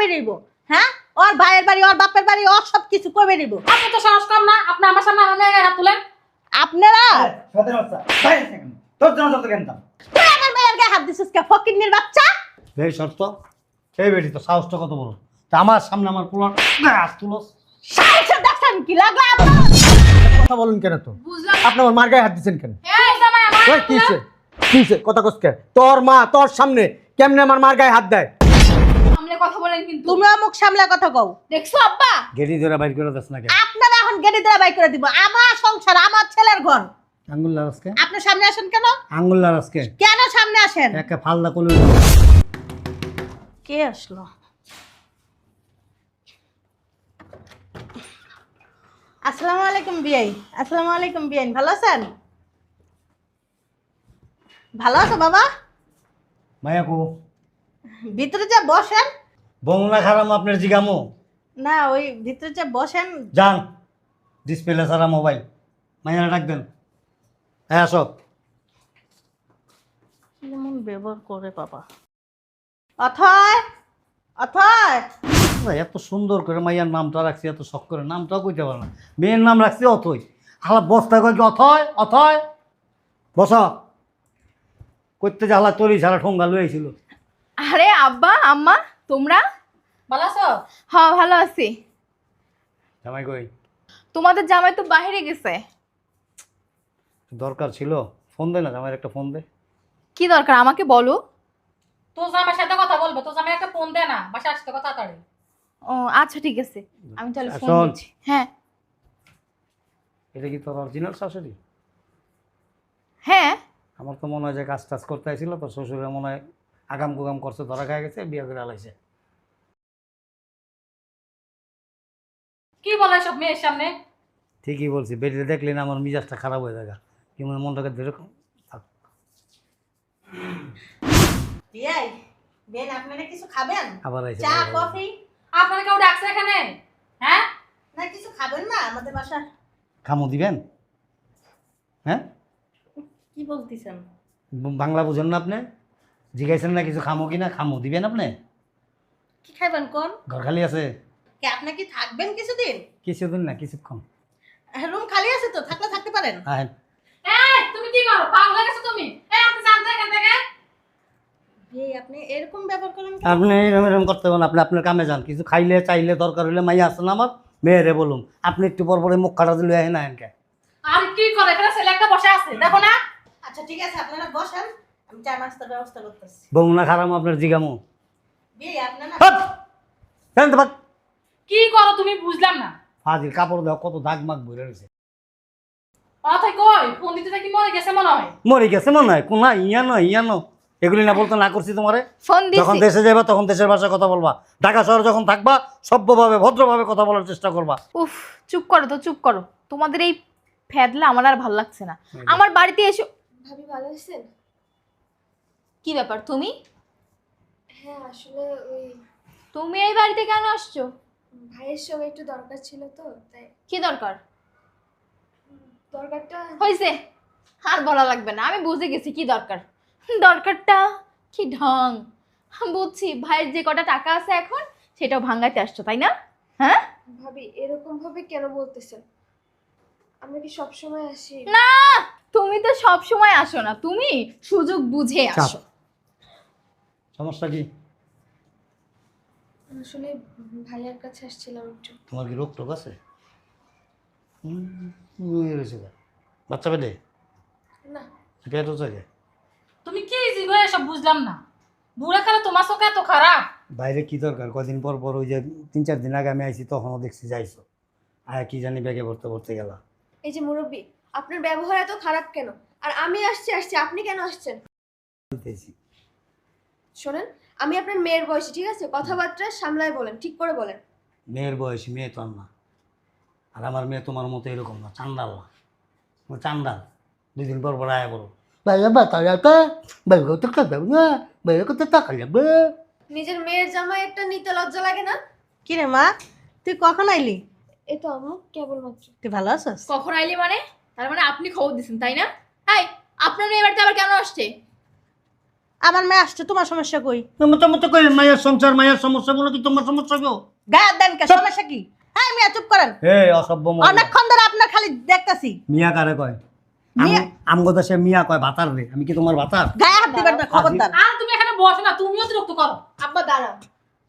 বেরিব হ্যাঁ? ওর ভাইয়ের বাড়ি ওর বাপের বাড়ি ওর সব কিছু কই বেরিব আপনি তো সাহস কম না আপনি আমার সামনে আমার মেয়ের হাত তুলেন। আপনারা? তোর জন্য যত কেনতাম আমার মেয়ের গায়ে হাত দিছিস কে ফকিন্নির বাচ্চা? এই শর্ত এই বেটি তো সাহসটা কত বড়। তা আমার সামনে আমার পোলার গাছ তুলস সাহসের দেখছেন কি লাগল আপনার? কথা বলুন কেন তো? আপনি আমার মার গায়ে হাত দিচ্ছেন কেন? এই জামাই আমার কিসে কিসে কথা কসকে তোর মা তোর সামনে কেমনে আমার মার গায়ে হাত দেয়? বলেন কিন্তু। তুমিও মুখ সামলে কথা কও। দেখছ আব্বা? গেড়ি ধরে বাইর করে দিস না কেন? আপনারা এখন গেড়ে দিয়ে বাই করে দিব। আমার সংসার আমার ছেলের ঘর। আঙ্গুল লারাসকে আপনি সামনে আসেন কেন? আঙ্গুল লারাসকে কেন সামনে আসেন? একে ফালদা কলু। কে আসলো? আসসালামু আলাইকুম বিয়াই আসসালামু আলাইকুম বিয়াই ভালো আছেন? ভালো আছো বাবা? মায়া কো? ভিতরে যা বসেন। বমুনা খারাম আপনার জিগামো? না ওই ভিতরে যা বসেন। যান। ডিসপ্লে সারা মোবাইল মাইয়া ডাক দেন। হ্যাঁ আসো। যেমন ব্যবহার করে বাবা? অথয়! অথয়! এত সুন্দর করে মাইয়ার নামটা রাখছি এত শখ করে। নামটাও কইতে পারে না। মেয়ের নাম রাখছি অথই হালা বস্তা কয় কি অথয়? অথয়? বস। করতে যে হালা তরি ছাড়া ঠোঙ্গা লইছিল আরে আব্বা আম্মা তোমরা? ভালো আছো? হ্যাঁ ভালো আছি। জামাই কই? তোমাদের জামাই তো বাইরে গেছে। দরকার ছিল। ফোন দে না জামাইয়ের একটা ফোন দে। কি দরকার আমাকে বলো। তোর জামাইয়ের সাথে কথা বলবে তোর জামাই একটা ফোন দে না বাসা আসতে কথা তাড়াতাড়ি। ও আচ্ছা ঠিক আছে। আমি তাহলে ফোন শোন। দিচ্ছি। হ্যাঁ। এটা কি তোর অরিজিনাল শাশুড়ি? হ্যাঁ। আমার তো মনে হয় যে কাজ টাজ করতে আসছিল তোর শ্বশুরে মনে হয় আগাম কুগাম করছে ধরা খায় গেছে বিয়ে করে আলাইছে। বলে সব মেয়ের সামনে? ঠিকই বলছি বেরিয়ে দেখলি না আমার মিজাজটা খারাপ হয়ে যায় মনে মনটাকে ধরে থাক। বেন আপনারা কিছু খাবেন? আবার আইসে চা কফি? আপনারা কেউ ডাকছে এখানে? হ্যাঁ? না কিছু খাবেন না আমাদের বাসা খামো দিবেন হ্যাঁ? কি বলতেছেন? বাংলা বুঝেন না আপনি? জিজ্ঞাসেন না কিছু খামো কি না খামো দিবেন আপনি? কি খাবেন কোন? ঘর খালি আছে। কি আপনি কি থাকবেন কিছুদিন? কিছুদিন না কিছুক্ষণ। রুম খালি আছে তো থাকলে থাকতে পারেন। হ্যাঁ এই তুমি কি করো? পাগল হয়ে গেছো তুমি? এই আপনি জানতে এখান থেকে। বিয়ে আপনি এরকম ব্যবহার করেন আপনি এরকম এরকম করতে পারেন আপনি আপনার কামে যান। কিছু খাইলে চাইলে দরকার হলে মাইয়া আছে না আমার মেয়েরে বলুন। আপনি একটু পর পরে মুখ খাটা দিলে আহে না এনকে আর কি করে? এখানে ছেলে একটা বসে আছে দেখো না। আচ্ছা ঠিক আছে আপনারা বসেন। আমি চা নাস্তার ব্যবস্থা করতেছি। বমুনা খারাম আপনার জিগামু। বিয়ে আপনারা হাট! জানতে পার কি করো তুমি বুঝলাম না। ফাজিল কাপড় দেওয়া কত দাগ মাগ ভরে রয়েছে। অথই কই ফোন দিতে কি মরে গেছে মনে হয়। মরে গেছে মনে হয় কোনা ইয়া নয় ইয়া ন এগুলি না বলতে না করছি তোমারে। ফোন যখন দেশে যাবা তখন দেশের ভাষায় কথা বলবা। ঢাকা শহরে যখন থাকবা সভ্যভাবে ভদ্রভাবে কথা বলার চেষ্টা করবা। উফ চুপ করো তো চুপ করো। তোমাদের এই ফ্যাদলা আমার আর ভালো লাগছে না। আমার বাড়িতে এসো। ভাবি ভালো আছেন? কি ব্যাপার তুমি? হ্যাঁ আসলে ওই তুমি এই বাড়িতে কেন আসছো? ভাইয়ের সঙ্গে একটু দরকার ছিল তো তাই কি দরকার? দরকারটা হয়েছে আর বলা লাগবে না আমি বুঝে গেছি কি দরকার। দরকারটা কি ঢং? বুঝছি ভাইয়ের যে কটা টাকা আছে এখন সেটাও ভাঙাইতে আসছো তাই না? হ্যাঁ? ভাবি এরকম ভাবে কেন বলতেছেন? আমরা কি সব সময় আসি? না তুমি তো সব সময় আসো না তুমি সুযোগ বুঝে আসো। সমস্যা কি? আসলে ভাইয়ার কাছে আসছিলাম একটু। তোমার কি রোগ টোক আছে? রয়েছে। বাচ্চা পেটে না। পেট হচ্ছে গে। তুমি কি জিগো সব বুঝলাম না? বুড়া খালে তোমার চোখে এত খারাপ। বাইরে কি দরকার? কদিন পর পর ওই যে তিন চার দিন আগে আমি আইছি তখনও দেখছি যাইছো আর কি জানি ব্যাগে ভরতে ভরতে গেলা। এই যে মুরব্বী আপনার ব্যবহার এত খারাপ কেন? আর আমি আসছি আসছি আপনি কেন আসছেন? বলতেছি। শোনেন আমি আপনার মেয়ের বয়সী ঠিক আছে? কথাবার্তা সামলায় বলেন ঠিক করে বলেন। মেয়ের বয়সী মেয়ে তো না আর আমার মেয়ে তোমার মতো এরকম না চান্দাল না। চান্দাল দুই দিন পর পর আয়া বলো বাইরে বাতা যাতে বাইরে তো কাঁদাব না বাইরে কত টাকা লাগবে। নিজের মেয়ের জামাই একটা নিতে লজ্জা লাগে না? কি রে মা তুই কখন আইলি? এই তো আম্মু কেবলমাত্র। তুই ভালো আছিস? কখন আইলি মানে? তার মানে আপনি খবর দিছেন তাই না? হাই আপনার মেয়ে বাড়িতে আবার কেন আসছে? আমার মেয়ে আসছে তোমার সমস্যা কই? তোমার মতো কই মায়ের সংসার মায়ের সমস্যা বলো কি তোমার সমস্যা গো? গায়ে দেন কে সমস্যা কি? হ্যাঁ মিয়া চুপ করেন। হে অসভ্য মহিলা। অনেকক্ষণ ধরে আপনার খালি দেখতাছি। মিয়া কারে কয়? মিয়া- আমগো দেশে মিয়া কয় ভাতার রে। আমি কি তোমার ভাতার গায়ে হাত দিবেন না খবরদার। আর তুমি এখানে বসো না তুমিও অতিরিক্ত করো। আব্বা দাঁড়াও।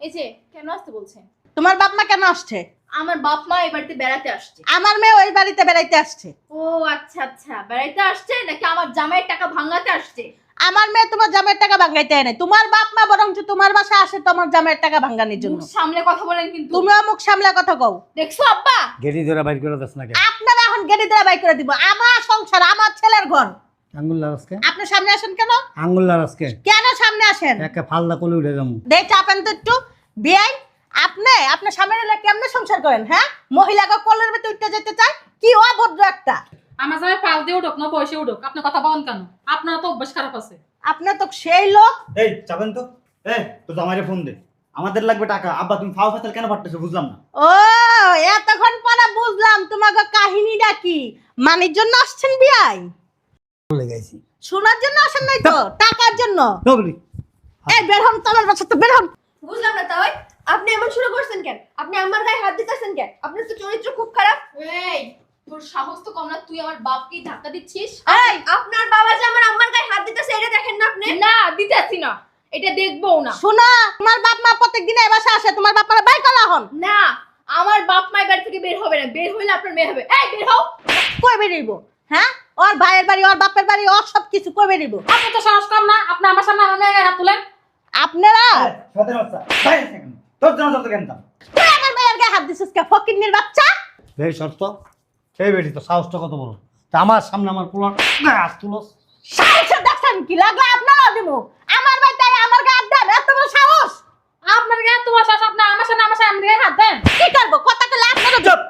এই যে কেন আসতে বলছেন তোমার বাপ মা কেন আসছে? আমার বাপ মা এই বাড়িতে বেড়াতে আসছে। আমার মেয়ে ওই বাড়িতে বেড়াইতে আসছে। ও আচ্ছা আচ্ছা। বেড়াইতে আসছে নাকি আমার জামাইয়ের টাকা ভাঙাতে আসছে? আমার মেয়ে তোমার জামের টাকা ভাঙাইতে নাই। তোমার বাপ মা বরঞ্চ তোমার বাসা আসে তোমার জামের টাকা ভাঙানোর জন্য। সামনে কথা বলেন কিন্তু। তুমিও মুখ সামলে কথা কও। দেখছ আব্বা? গেরি ধরে বাইর করে দাস না কে আপনারা এখন গেড়ি দিয়ে বাই করে দিব। আমার সংসার আমার ছেলের ঘর। আঙ্গুল লারাসকে আপনি সামনে আসেন কেন? আঙ্গুল লারাসকে কেন সামনে আসেন? একে ফালদা কোলে উঠে যাব। দেখ চাপেন তো একটু। বিয়াই আপনি আপনার সামনে কেমনে সংসার করেন হ্যাঁ? মহিলাকে কলের ভিতরে উঠতে যেতে চায়? কি অভদ্র একটা। আমার জামাই পাল দিয়ে উঠুক না বয়সে উঠুক আপনি কথা বলেন কেন? আপনার তো অভ্যাস খারাপ আছে। আপনার তো সেই লোক। এই যাবেন তো। এ তো জামাইরে ফোন দে। আমাদের লাগবে টাকা। আব্বা তুমি ফাও ফাতাল কেন পাঠতেছো বুঝলাম না। ও এতক্ষণ পরে বুঝলাম তোমাকে কাহিনীটা কি। মানির জন্য আসছেন বিয়াই? চলে গেছি। শোনার জন্য আসেন নাই তো? টাকার জন্য? ডবলি এই বের হন তোমার বাসা তো বের হন। বুঝলাম না তাই। আপনি এমন শুরু করছেন কেন? আপনি আমার গায়ে হাত দিতেছেন কেন? আপনার তো চরিত্র খুব খারাপ। এই তোর সাহস তো কম না তুই আমার বাপকে ধাক্কা দিচ্ছিস। এই আপনার বাবা যে আমার আম্মার গায়ে হাত দিতেছে এটা দেখেন না আপনি? না দিতেছি না। এটা দেখব না। শোনো তোমার বাপ মা প্রত্যেকদিন এই বাসা আসে তোমার বাপ মারা বাই হন। না আমার বাপ মায়ের বাড়ি থেকে বের হবে না বের হইলে আপনার মেয়ে হবে। এই বের হও। কই বেরিব হ্যাঁ? ওর ভাইয়ের বাড়ি ওর বাপের বাড়ি ওর সব কিছু কই বেরিব আপনি তো সাহস কম না আপনি আমার সামনে আমার হাত তুলেন। আপনারা? সতেরো বাচ্চা কেন? তোর জন্য যত কেন তুই আমার মেয়ের গায়ে হাত দিছিস কে ফকিন্নির বাচ্চা? এই শর্ত। সেই বেটি তো সাহসটা কত বড়? তা আমার সামনে আমার পোলার গাছ তুলস। সাহস দেখছেন কি? লাগল আপনারা দিব আমার বাড়িতে আমার গায়ে হাত দেন এত বড় সাহস। আপনার গায়ে তোমার সাহস আপনি আমার সামনে আমার সামনে গায়ে হাত দেন। কি করব? কথা আপনারা চুপ।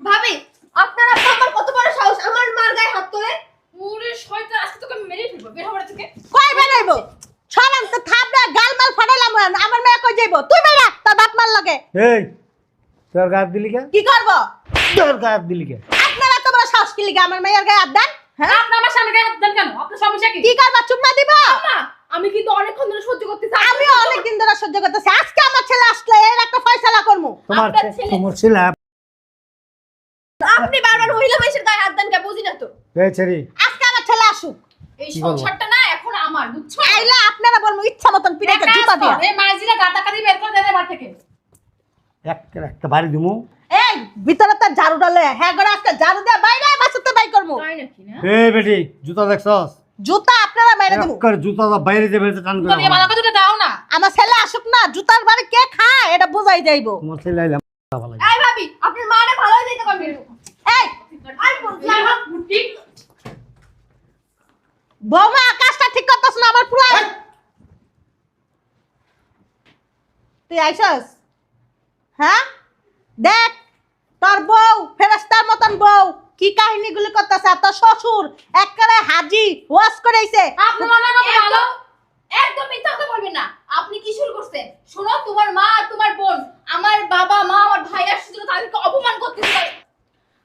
ভাবি আপনার আমার কত বড় সাহস আমার মার গায়ে হাত তোলে ওরে শয়তান আজকে তোকে মেরে ফেলব বের হবে থেকে। কই বেরাইবো ছড়ান তো থাপড়া গালমাল ফাটাইলাম আমার মেয়ে কই যাইবো? তুই বেরা তোর বাপ মার লগে। এই তোর গাছ দিলি কে? কি করব? তোর গাছ দিলি কে? আপনারা তো সাহস কি লিগে আমার মেয়ের গায়ে হাত দেন? হ্যাঁ? আপনি আমার সামনে গায়ে হাত দেন কেন? আপনার সমস্যা কি? কি করবা? চুম্মা দিব? মা আমি কিন্তু অনেকক্ষণ ধরে সহ্য করতেছি। আমি অনেক দিন ধরে সহ্য করতেছি। আজকে আমার ছেলে আসলে এর একটা ফয়সালা করব তোমার আপনার ছেলে- তোমার ছেলে আপনি বারবার মহিলা মানুষের গায়ে হাত দেন কে বুঝি না তো। এই ছেড়ি। আজকে আমার ছেলে আসুক। এই সংসারটা না এখন আমার বুঝছ? আইলে আপনারা বলব ইচ্ছা মতন পিড়াইতে জুতা দিয়া। এই মাইজিরা গাতা কাদি বের করে দেন এবার থেকে। একটা একটা বাড়ি দিমু। এই ভিতরে তার ঝাড়ু হ্যাঁ করে আজকে ঝাড়ু দিয়ে বাইরে বাসাতে বাই করব। তাই নাকি না? এই বেটি জুতা দেখছস? জুতা আপনারা বাইরে দেবো। একবার জুতা দা বাইরে যে বেরোতে টান করে দিয়ে ভালো করে দাও না। আমার ছেলে আসুক না জুতার বাড়ি কে খায় এটা বোঝাই যাইবো তোমার ছেলে আইলে ভালো এই ভাবি আপনার মারে ভালো দিতে পারবেন এই আর বলছি ঠিক বৌমা আকাশটা ঠিক করতেছ না আমার পুরা তুই আইসস? হ্যাঁ? দেখ তোর বউ ফেরেস্তার মতন বউ। কি কাহিনীগুলি করতেছে? তোর শ্বশুর একবারে হাজি ওয়াশ করেছে আপনি মনে করেন ভালো। একদম মিথ্যা কথা বলবেন না। আপনি কি শুরু করছেন? শোনো তোমার মা আর তোমার বোন আমার বাবা মা আমার ভাই আসছিল তাদেরকে অপমান করতেছিল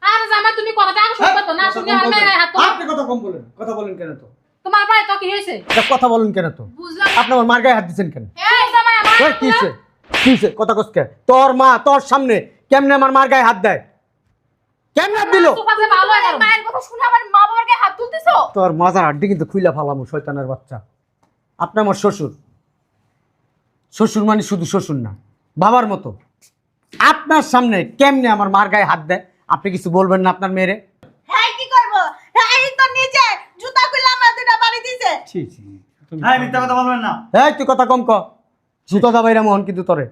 আর জামাই তুমি কথাটা আমি শুনব তো না? শুনে আমার হাত আপনি কথা কম বলেন কথা বলেন কেন তো? তোমার ভাই তো কি হয়েছে? কথা বলেন কেন তো? বুঝলাম। আপনি আমার মার গায়ে হাত দিচ্ছেন কেন? এই জামাই আমার কি হইছে? কি হইছে? কথা কসকে তোর মা তোর সামনে কেমনে আমার মার গায়ে হাত দেয়? কেমনে হাত দিল? সোফা যে ভালো তোমার মায়ের কথা শুনে আমার মা বাবার গায়ে হাত তুলতেছো? তোর মাজার হাড্ডি কিন্তু খুইলা ফালামু শয়তানের বাচ্চা। আপনি আমার শ্বশুর। শ্বশুর মানে শুধু শ্বশুর না বাবার মতো। আপনার সামনে কেমনে আমার মার গায়ে হাত দেয়? আপনি কিছু বলবেন না আপনার মেয়েরে? হ্যাঁ কি করব? হ্যাঁ এই তো নিজে জুতা খুলে আমার দুটা বাড়ি দিছে। ছি ছি। হ্যাঁ মিথ্যা কথা বলবেন না। এই তুই কথা কম ক। জুতো দাবাইরা মোহন কিন্তু তোরে।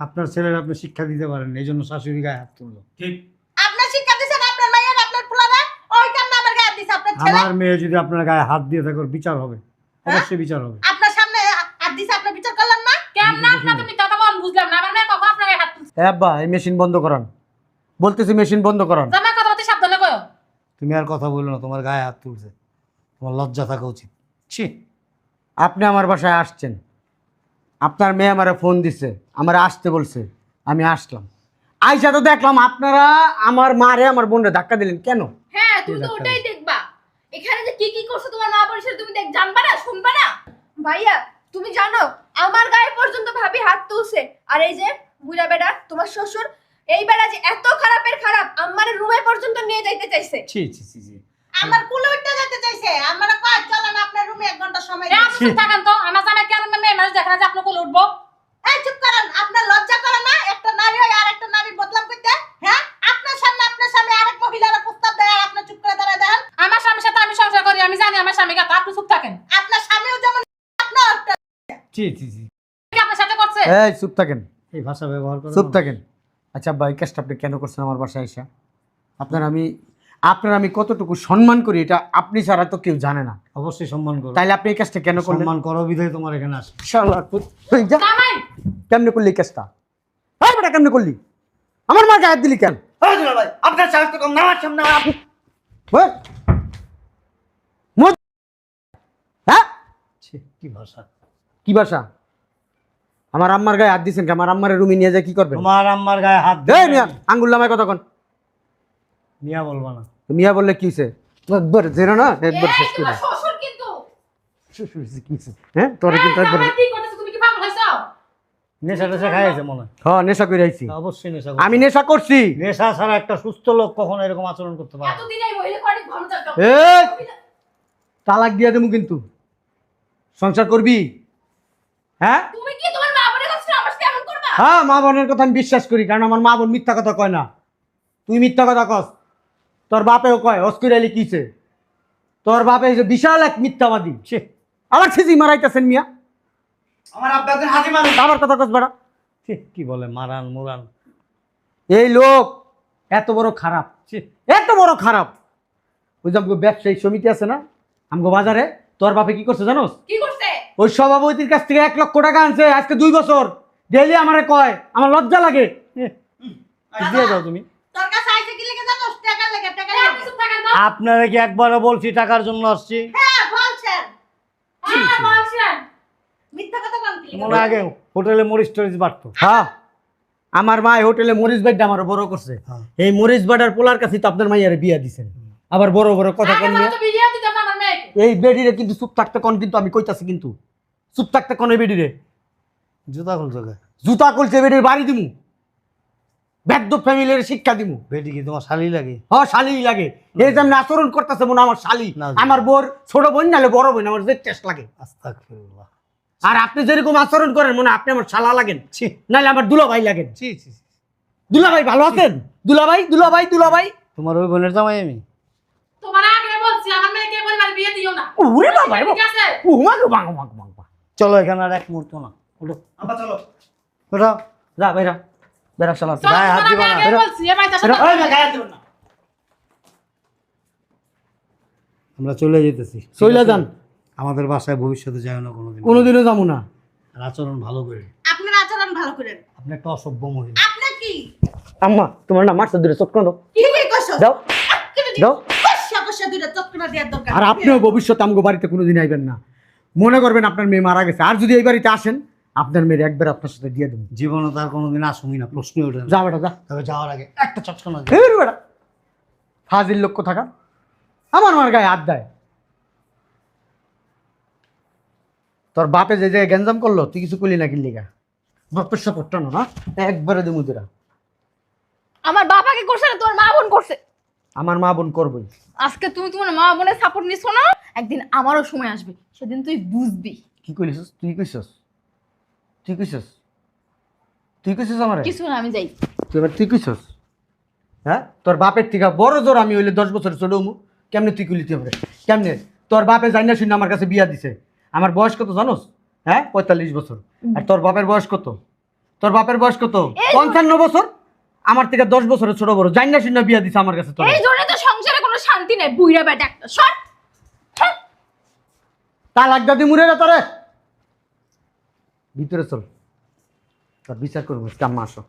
আপনার ছেলের আপনি শিক্ষা দিতে পারেন এই জন্য শাশুড়ি গায়ে হাত তুললো। ঠিক। আপনার শিক্ষা দিছেন আপনার আপনার পোলারা? ওই কারণে আমার গায়ে হাত দিছে? আপনার ছেলে? আমার মেয়ে যদি আপনার গায়ে হাত দিয়ে থাকে ওর বিচার হবে। অবশ্যই বিচার হবে। আপনার সামনে হাত দিছে আপনার বিচার করলেন না? কেমন আপনার তুমি কথা বল বুঝলাম না। আমার মেয়ে কখন আপনার গায়ে হাত তুলছে? এ আব্বা এই মেশিন বন্ধ করান। বলতেছি মেশিন বন্ধ করান। জামাই কথা বলতে সাবধানে কয়ো। তুমি আর কথা বলল না তোমার গায়ে হাত তুলছে। তোমার লজ্জা থাকা উচিত। ছি। আপনি আমার বাসায় আসছেন। আপনার মেয়ে আমারে ফোন দিছে আমার আসতে বলছে আমি আসলাম। আইসা তো দেখলাম আপনারা আমার মারে আমার বোনরে ধাক্কা দিলেন কেন? হ্যাঁ তুমি তো ওটাই দেখবা। এখানে যে কি কি করছ তোমার মা তুমি দেখ জানবা না শুনবা না? ভাইয়া তুমি জানো আমার গায়ে পর্যন্ত ভাবি হাত তুলছে। আর এই যে বুড়া বেড়া তোমার শ্বশুর এই যে এত খারাপের খারাপ আমার রুমে পর্যন্ত নিয়ে যাইতে চাইছে। ছি ছি ছি ছি। আমার কুলে উঠতে যেতে চাইছে। আমার কয় চলেন আপনার রুমে এক ঘণ্টা সময় দিন। আপনি থাকেন তো আমার জামাই কেন মেয়ে? মানুষ দেখে না যে আপনি কোলে উঠবো? এই চুপ করেন আপনার লজ্জা করে না? একটা নারী হয় আর একটা নারী বদলাম করতে? হ্যাঁ? আপনার সামনে আপনার সামনে আরেক মহিলারা প্রস্তাব দেয় আর আপনি চুপ করে দাঁড়ায় দেন আমার স্বামীর সাথে আমি সংসার করি আমি জানি আমার স্বামী কাকা আপনি চুপ থাকেন। আপনার স্বামীও যেমন আপনার ছি ছি কি আপনার সাথে করছে? এই চুপ থাকেন। এই ভাষা ব্যবহার করে চুপ থাকেন। আচ্ছা ভাই কাজটা আপনি কেন করছেন আমার বাসায় এসে? আপনার আমি আপনার আমি কতটুকু সম্মান করি এটা আপনি ছাড়া তো কেউ জানে না। অবশ্যই সম্মান করো। তাইলে আপনি এই কাজটা কেন করলেন? সম্মান করো বিধায় তোমার এখানে আসে কেমনে করলি কাজটা? হ্যাঁ বেটা কেমনে করলি? আমার মার গায়ে হাত দিলি কেন? এই দুলা ভাই আপনার সাহস কম না আমার সামনে আপনি হ্যাঁ? কি ভাষা? কি বাসা আমার আম্মার গায়ে হাত দিছেন কি আমার আম্মার রুমে নিয়ে যায় কি করবেন? তোমার আম্মার গায়ে হাত মিয়া আঙ্গুল নামায় কতক্ষণ? মিয়া বলবা না। তো মিয়া বললে কি হয়েছে একবার জেরো না একবার শেষ করে। শ্বশুর কিন্তু। কি হয়েছে? হ্যাঁ তোর কিন্তু একবার জামাই তুমি কি পাগল হইছো? নেশা টেশা খাইছে মনে হয়। নেশা করে আইছি। অবশ্যই নেশা আমি নেশা করছি। নেশা ছাড়া একটা সুস্থ লোক কখনো এরকম আচরণ করতে পারে! তালাক দিয়ে দেবো কিন্তু। সংসার করবি? হ্যাঁ? তুমি কি তোমার মা বোনের কাছে আমার সাথে করবা? হ্যাঁ মা বোনের কথা আমি বিশ্বাস করি কারণ আমার মা বোন মিথ্যা কথা কয় না। তুই মিথ্যা কথা কস। তোর বাপেও কয় অস্কির আলী কিছে তোর বাপে এই যে বিশাল এক মিথ্যাবাদী। সে আবার ছিজি মারাইতেছেন মিয়া? আমার আব্বা একজন হাজি মানুষ। আবার কথা কস বেড়া। ছি, কি বলে মারান মুরান। এই লোক এত বড় খারাপ। ছি, এত বড় খারাপ। ওই যে ব্যবসায়ী সমিতি আছে না আমগো বাজারে তোর বাপে কি করছে জানোস? কি করছে? ওই সভাপতির কাছ থেকে এক লক্ষ টাকা আনছে আজকে দুই বছর। ডেইলি আমারে কয় আমার লজ্জা লাগে। দিয়ে দাও তুমি? আপনারা কি একবারও বলছি টাকার জন্য আসছি? হ্যাঁ বলছেন। হ্যাঁ বলছেন। মিথ্যা কথা বলেন মনে আগে হোটেলে মরিচ টরিচ বাড়তো। হ্যাঁ আমার মা এই হোটেলে মরিচ বাড়িটা আমার বড় করছে। হ্যাঁ। এই মরিচ বাড়ার পোলার কাছে তো আপনার মাইয়ারে বিয়া দিছেন। আবার বড় বড় কথা কন বলো তো বিয়ে দিতাম না আমার মেয়েকে। এই বেডিরে কিন্তু চুপ থাকতে কোন কিন্তু আমি কইতাছি কিন্তু। চুপ থাকতে কোন এই বেডিরে। জুতা খুলছো জুতা কলছে বেডির বাড়ি দিমু। বেদ্য ফ্যামিলির শিক্ষা দিমু। বেটি কি তোমার শালি লাগে? হ শালি লাগে। এই যেমন আচরণ করতেছে মনে আমার শালি। আমার বোর ছোট বোন নালে বড় বোন আমার যে টেস্ট লাগে। আস্তাগফিরুল্লাহ। আর আপনি যেরকম আচরণ করেন মনে হয় আপনি আমার শালা লাগেন। ছি। নাহলে আমার দুলা ভাই লাগেন। ছি ছি ছি। দুলা ভাই ভালো আছেন? দুলা ভাই দুলা ভাই দুলা ভাই তোমার ওই বোনের জামাই আমি। তোমার আগে বলছি আমার মেয়েকে পরিবার বিয়ে দিও না। ওরে বাবা। ঠিক আছে। চলো এখানে আর এক মুহূর্ত না। ওঠো আব্বা চলো। ওঠো যা বেরা বেরা শালা চল, গায়ে হাত দিবা না। আমরা চলে যেতেছি। চইলা যান। আমাদের বাসায় ভবিষ্যতে যায় না কোনোদিন কোনোদিনও যাব না। আর আচরণ ভালো করে। আপনার আচরণ ভালো করেন। আপনি একটা অসভ্য মহিলা। আপনি কি? আম্মা তোমার না মারছে দূরে চোখ কাঁদো কি কি কইছস দাও দাও আর আপনিও ভবিষ্যতে আমগো বাড়িতে কোনোদিন আইবেন না। মনে করবেন আপনার মেয়ে মারা গেছে। আর যদি এই বাড়িতে আসেন আপনার মেয়ের একবার আপনার সাথে দিয়ে দেবো। জীবনে তার কোনোদিন আসুমি না প্রশ্নই ওঠে না। যা বেটা যা। তবে যাওয়ার আগে একটা চটকানা বেটা। ফাজিল লক্ষ্য থাকা আমার মার গায়ে হাত দেয়। তোর বাপে যে জায়গায় গ্যাঞ্জাম করল তুই কিছু করলি না কিনলি গা বাপের সাপোর্টটা না একবারে দেবো তোরা। আমার বাবাকে করছে না তোমার মা বোন করছে। আমার মা বোন করবই। আজকে তুমি তোমার মা বোনের সাপোর্ট নিছো না? একদিন আমারও সময় আসবে সেদিন তুই বুঝবি। কি কইলিস তুই কইছস? তুই কইছস? তুই কইছস আমারে? কিছু না আমি যাই। তুই এবার তুই কইছস? হ্যাঁ? তোর বাপের থেকে বড় জোর আমি হইলে দশ বছর চলে মু কেমনে তুই কইলি তুই আমারে? কেমনে? তোর বাপে যাই না শুনে আমার কাছে বিয়া দিছে। আমার বয়স কত জানোস? হ্যাঁ? পঁয়তাল্লিশ বছর। আর তোর বাপের বয়স কত? তোর বাপের বয়স কত? পঞ্চান্ন বছর? আমার থেকে দশ বছরের ছোট বড়। জানি না শুনে বিয়া দিছে আমার কাছে তোর। এই জন্য তো সংসারে কোনো শান্তি নেই। বুইরা বেটা একটা। সর। তালাক দাদি মুড়ে রে তোরে। ভিতরে চল। তার বিচার করব আম্মা আসো।